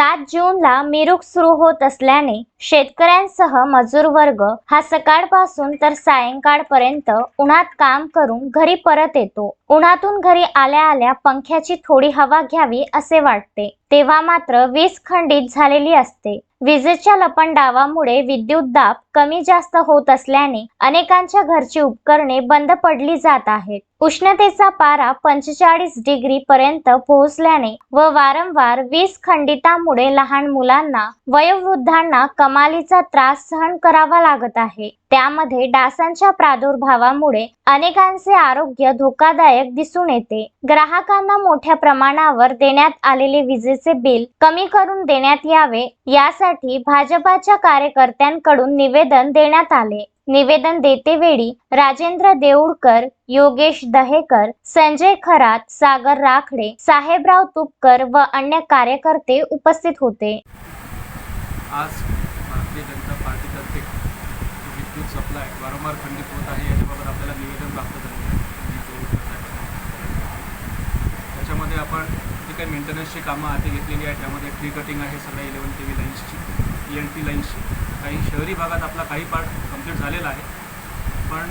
सात जूनला मिरूक सुरू होत असल्याने शेतकऱ्यांसह मजूर वर्ग हा सकाळपासून तर सायंकाळपर्यंत उन्हात काम करून घरी परत येतो. उन्हातून घरी आल्या आल्या पंख्याची थोडी हवा घ्यावी असे वाटते. तेव्हा मात्र वीज खंडित झालेली असते. विजेच्या लपंडावामुळे विद्युत दाब कमी जास्त होत असल्याने अनेकांच्या घरची उपकरणे बंद पडली जात आहेत. उष्णतेचा पारा पंचेचाळीस डिग्री पर्यंत पोहोचल्याने व वारंवार वीज खंडितामुळे लहान मुलांना वयोवृद्धांना कमालीचा त्रास सहन करावा लागत आहे. त्यामध्ये डासांच्या प्रादुर्भावामुळे अनेकांचे आरोग्य धोकादायक दिसून येते. ग्राहकांना मोठ्या प्रमाणावर देण्यात आलेले विजेचे बिल कमी करून देण्यात यावे यासाठी भाजपाच्या कार्यकर्त्यांकडून निवेदन देण्यात आले. निवेदन देतेवेळी राजेंद्र देऊळकर योगेश दहेकर संजय खरात सागर राखडे साहेबराव तुपकर व अन्य कार्यकर्ते उपस्थित होते. आज भारतीय जनता पार्टीतर्फे विद्युत सप्लाय वारंवार खंडित होत आहे. याच्याबाबत आपल्याला निवेदन प्राप्त झालेलं आहे. त्याच्यामध्ये आपण जे काही मेंटेनन्सची कामं हाती घेतलेली आहे त्यामध्ये ट्री कटिंग आहे सगळ्या इलेवन टी व्ही लाईन्सची ई एल टी लाईन्सची काही शहरी भागात आपला काही पार्ट कंप्लीट झालेला आहे. पण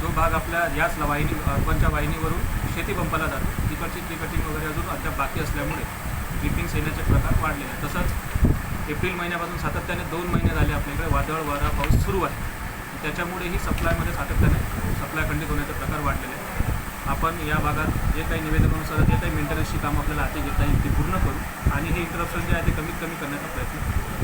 जो भाग आपल्या याच वाहिनी अर्बनच्या वाहिनीवरून शेती पंपाला जातो. तिकडची ट्री कटिंग वगैरे अजून अद्याप बाकी असल्यामुळे क्लिपिंग्स येण्याचे प्रकार वाढलेले आहेत. तसंच एप्रिल महिन्यापासून सातत्याने दोन महिने झाले आपल्याकडे वादळ वारा पाऊस सुरू आहे. त्याच्यामुळेही सप्लायमध्ये सातत्याने सप्लाय खंडित होण्याचे प्रकार वाढलेले आहेत. आपण या भागात जे काही निवेदनानुसार जे काही मेंटेनन्सची कामं आपल्याला हाती घेता येईल ती पूर्ण करू आणि हे इंटरप्शन जे आहे ते कमीत कमी करण्याचा प्रयत्न